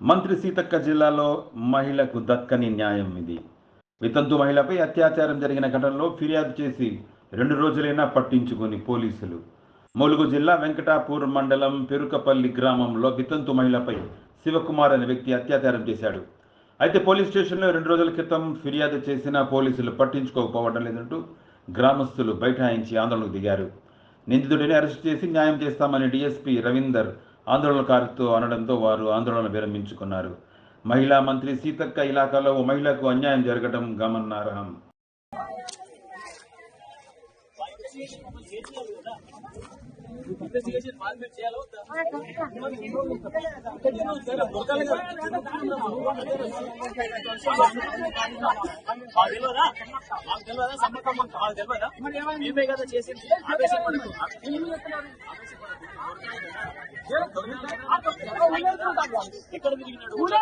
మంత్రి సీతక్క జిల్లాలో మహిళకు దక్కని న్యాయం ఇది. వితంతు మహిళపై అత్యాచారం జరిగిన ఘటనలో ఫిర్యాదు చేసి రెండు రోజులైనా పట్టించుకుని పోలీసులు. ములుగు జిల్లా వెంకటాపూర్ మండలం పెరుకపల్లి గ్రామంలో వితంతు మహిళపై శివకుమార్ అనే వ్యక్తి అత్యాచారం చేశాడు. అయితే పోలీస్ స్టేషన్లో రెండు రోజుల క్రితం ఫిర్యాదు చేసిన పోలీసులు పట్టించుకోకపోవడం లేదంటూ గ్రామస్తులు బైఠాయించి ఆందోళనకు దిగారు. నిందితుడిని అరెస్ట్ చేసి న్యాయం చేస్తామని డీఎస్పీ రవీందర్ ఆందోళనకారులతో అనడంతో వారు ఆందోళన విరమించుకున్నారు. మహిళా మంత్రి సీతక్క ఇలాకాలో ఓ మహిళకు అన్యాయం జరగడం గమనార్హం. చేసింది you're going to be the new